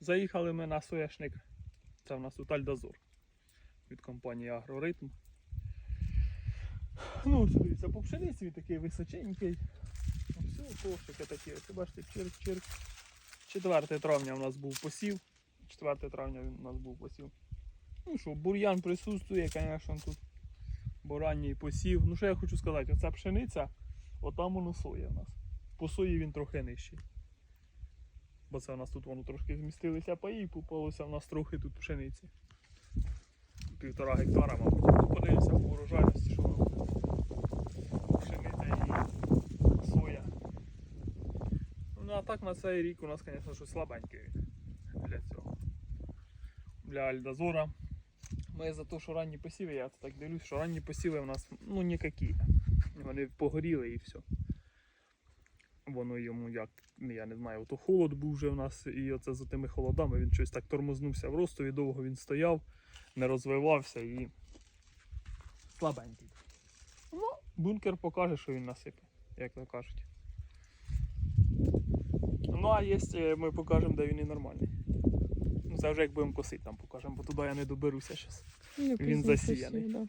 Заїхали ми на соняшник. Це в нас тут Альдазор від компанії Агроритм. Ну, дивіться, по пшениці він такий височенький. Все, кошики такі. Ось бачите, чирк-чирк. 4 травня у нас був посів. 4 травня він у нас був посів. Ну що, бур'ян присутствує, звісно, тут. Бо ранній посів. Ну що я хочу сказати, оця пшениця, отам воно соя у нас. По сої він трохи нижчий. Бо це у нас тут воно трошки змістилися паї, попалося в нас трохи тут пшениці. Півтора гектара, мабуть. Ну, Подивимося по урожайності, що. Пшениця і соя. Ну а так на цей рік у нас, звісно, що слабенький він для цього. Для Альдазора. Ми за те, що ранні посіви, я так дивлюсь, що ранні посіви у нас ну ніякі. Вони погоріли і все. Воно йому як, я не знаю, то холод був вже в нас, і оце за тими холодами він щось так тормознувся в ростові, довго він стояв, не розвивався і слабенький. Ну, бункер покаже, що він насипе, як то кажуть. Ну, а є, е, ми покажемо, де він і нормальний. Ну, це вже як будемо косити, там покажемо, бо туди я не доберуся зараз. Ну, пізно засіяний. да.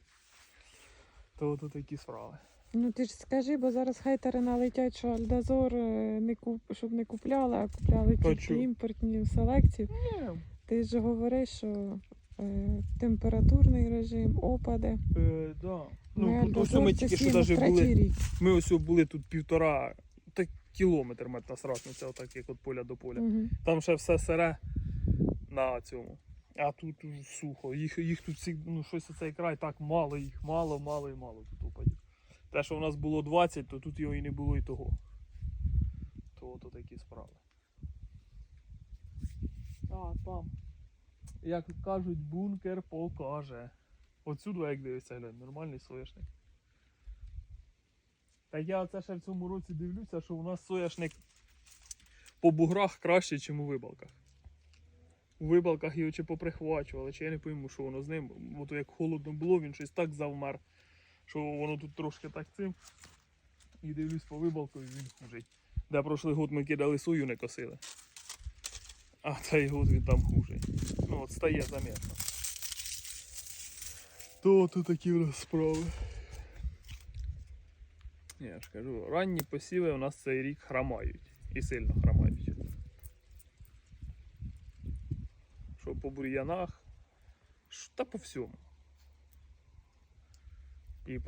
То тут такі справи. Ну ти ж скажи, бо зараз хейтери налетять, що Альдазор е, не куп, щоб не купляли, а купляли тільки імпортні селекції. Ні, Ти ж говориш, що е, температурний режим, опади. е, да. Ми Ну, тут ось ми тільки що навіть були. рік. Ми ось були тут півтора так, кілометр метна сратниця, отак як от поля до поля. Мгм. Там ще все сире на цьому. А тут сухо. Їх, їх тут всі, ну щось цей край так мало, їх мало, мало і мало тут. Те, що у нас було 20, то тут його і не було і того. То то такі справи. А, там. Як кажуть, бункер покаже. Отсюди, як дивиться, глянь, нормальний соняшник. Так я оце ще в цьому році дивлюся, що у нас соняшник по буграх краще, ніж у вибалках. У вибалках його чи поприхвачували, чи я не пойму, що воно з ним. Бо то як холодно було, він щось так завмер, що воно тут трошки так цим. І дивлюсь по вибалку, і він хужий. Де прошлий год ми кидали сою, не косили. А цей год він там хужий. Ну от стає заметно. То то такі в нас справи. Я ж кажу, ранні посіви у нас цей рік хромають. І сильно хромають. Що по бур'янах, та по всьому. І по